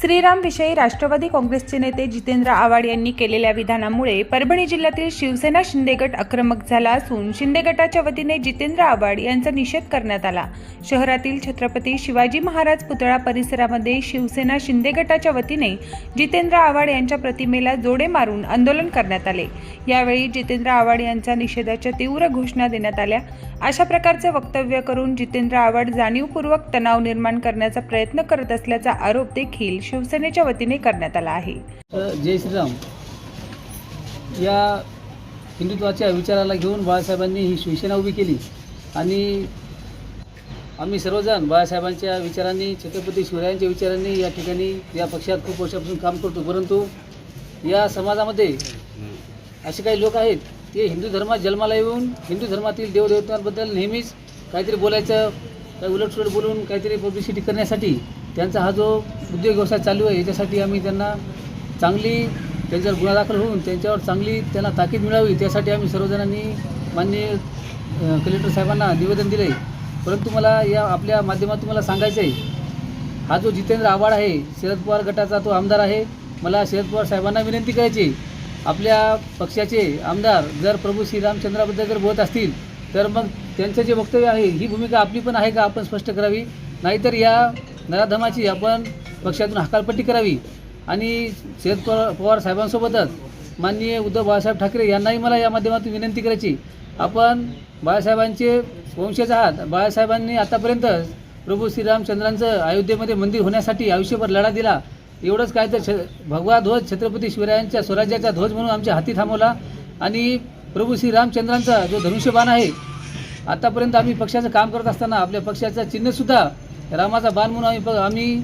श्रीरामविषयी राष्ट्रवादी काँग्रेसचे नेते जितेंद्र आव्हाड यांनी केलेल्या विधानामुळे परभणी जिल्ह्यातील शिवसेना शिंदे गट आक्रमक झाला असून शिंदे गटाच्या वतीने जितेंद्र आव्हाड यांचा निषेध करण्यात आला. शहरातील छत्रपती शिवाजी महाराज पुतळा परिसरामध्ये शिवसेना शिंदे गटाच्या वतीने जितेंद्र आव्हाड यांच्या प्रतिमेला जोडे मारून आंदोलन करण्यात आले. यावेळी जितेंद्र आव्हाड यांच्या निषेधाच्या तीव्र घोषणा देण्यात आल्या. अशा प्रकारचे वक्तव्य करून जितेंद्र आव्हाड जाणीवपूर्वक तणाव निर्माण करण्याचा प्रयत्न करत असल्याचा आरोप देखील शिवसेनेच्या वतीने करण्यात आला आहे. जय श्रीराम. या हिंदुत्वाच्या विचाराला घेऊन बाळासाहेबांनी ही शिवसेना उभी केली आणि आम्ही सर्वजण बाळासाहेबांच्या विचारांनी छत्रपती शिवरायांच्या विचारांनी या ठिकाणी या पक्षात खूप वर्षापासून काम करतो. परंतु या समाजामध्ये असे काही लोक आहेत ते हिंदू धर्मात जन्माला येऊन हिंदू धर्मातील देवदेवतांबद्दल नेहमीच काहीतरी बोलायचं काही उलटसुलट बोलून काहीतरी पब्लिसिटी करण्यासाठी त्यांचा हा जो उद्योग व्यवसाय चालू आहे याच्यासाठी आम्ही त्यांना चांगली त्यांच्यावर गुन्हा दाखल होऊन त्यांच्यावर चांगली त्यांना ताकीद मिळावी त्यासाठी आम्ही सर्वजणांनी माननीय कलेक्टर साहेबांना निवेदन दिलं आहे परंतु मला या आपल्या माध्यमातून मला सांगायचं आहे हा जो जितेंद्र आव्हाड आहे शरद पवार गटाचा तो आमदार आहे. मला शरद पवार साहेबांना विनंती करायची आपल्या पक्षाचे आमदार जर प्रभू श्रीरामचंद्राबद्दल जर बोलत असतील तर मग त्यांचं जे वक्तव्य आहे ही भूमिका आपली पण आहे का आपण स्पष्ट करावी. नाहीतर या नराधमाची आपण पक्षातून हकालपट्टी करावी. आणि शरद पवार पवार साहेबांसोबतच माननीय उद्धव बाळासाहेब ठाकरे यांनाही मला या माध्यमातून विनंती करायची. आपण बाळासाहेबांचे वंशज आहात. बाळासाहेबांनी आतापर्यंत प्रभू श्रीरामचंद्रांचं अयोध्येमध्ये मंदिर होण्यासाठी आयुष्यभर लढा दिला. एवढंच काय तर छ भगवा ध्वज छत्रपती शिवरायांच्या स्वराज्याचा ध्वज म्हणून आमच्या हाती थांबवला. आणि प्रभू श्रीरामचंद्रांचा जो धनुष्यबाण आहे आतापर्यंत आम्ही पक्षाचं काम करत असताना आपल्या पक्षाचं चिन्हसुद्धा रामाचा बाण म्हणून आम्ही आम्ही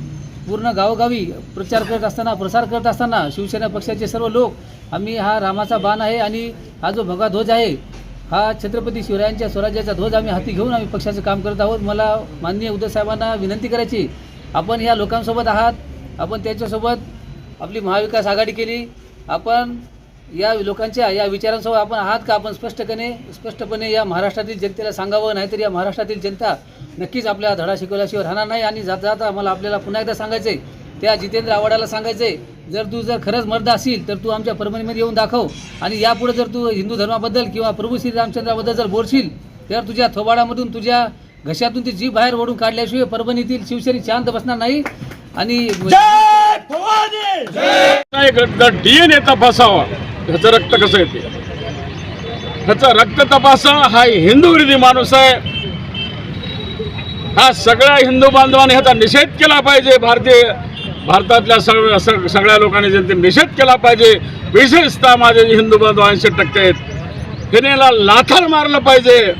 पूर्ण गावोगावी प्रचार करत असताना प्रसार करत असताना शिवसेना पक्षाचे सर्व लोक आम्ही हा रामाचा बाण आहे आणि हा जो भगवा ध्वज आहे हा छत्रपती शिवरायांच्या स्वराज्याचा ध्वज आम्ही हाती घेऊन आम्ही पक्षाचं काम करत आहोत. मला माननीय उद्धव साहेबांना विनंती करायची आपण ह्या लोकांसोबत आहात आपण त्यांच्यासोबत आपली महाविकास आघाडी केली आपण या लोकांच्या या विचारांसोबत आपण आहात का? आपण स्पष्टपणे स्पष्टपणे या महाराष्ट्रातील जनतेला सांगावं नाहीतर या महाराष्ट्रातील जनता नक्कीच आपल्या धडा शिकवल्याशिवाय राहणार नाही आणि जाता जाता मला आपल्याला पुन्हा एकदा सांगायचं आहे त्या जितेंद्र आव्हाडाला सांगायचं आहे जर तू जर खरंच मर्द असेल तर तू आमच्या परभणीमध्ये येऊन दाखव आणि यापुढे जर तू हिंदू धर्माबद्दल किंवा प्रभू श्रीरामचंद्राबद्दल जर बोलशील तर तुझ्या थोबाडामधून तुझ्या घशातून ती जीभ बाहेर ओढून काढल्याशिवाय परभणीतील शिवसेने शांत बसणार नाही आणि डीएनए तपासावा. ह्याचं रक्त कसं येते? ह्याचं रक्त तपासा हा हिंदू विरोधी माणूस आहे. हा सगळ्या हिंदू बांधवाने ह्याचा निषेध केला पाहिजे. भारतीय भारतातल्या सगळ्या सग- सगळ्या लोकांनी जनते निषेध केला पाहिजे विशेषतः माझे जे हिंदू बांधव ऐंशी टक्के आहेत हिनेला लाथार मारलं पाहिजे.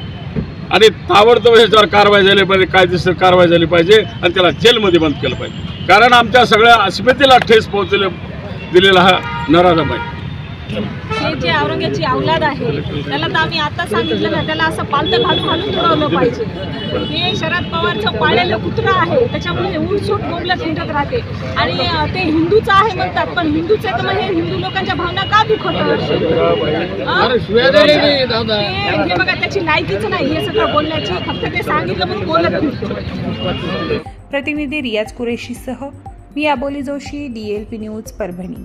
आणि ताबडतोब ह्याच्यावर कारवाई झाली पाहिजे कायदेशीर कारवाई झाली पाहिजे आणि त्याला जेलमध्ये बंद केलं पाहिजे. कारण आमच्या सगळ्या अस्मितेला ठेस पोहोचले दिलेला हा नराधम आहे. हे जे औरंग्याची अवलाद आहे त्याला तर आम्ही आता सांगितलं ना त्याला असं पालतं घालून घालून तुडवलं पाहिजे. हे शरद पवारचं पाळलेलं कुत्रं आहे त्याच्यामुळे उलसूट बोंबलत हिंडत राहते. आणि ते हिंदूचं आहे म्हणतात पण हिंदूचं आहे तर मग हे हिंदू लोकांच्या भावना का दुखवतात ते हे बघा त्याची लायकीच नाही हे सगळं बोलण्याची फक्त ते सांगितलं म्हणून बोलत नाही प्रतिनिधी रियाज कुरेशीसह मी Aboli Joshi D L P news Parbhani.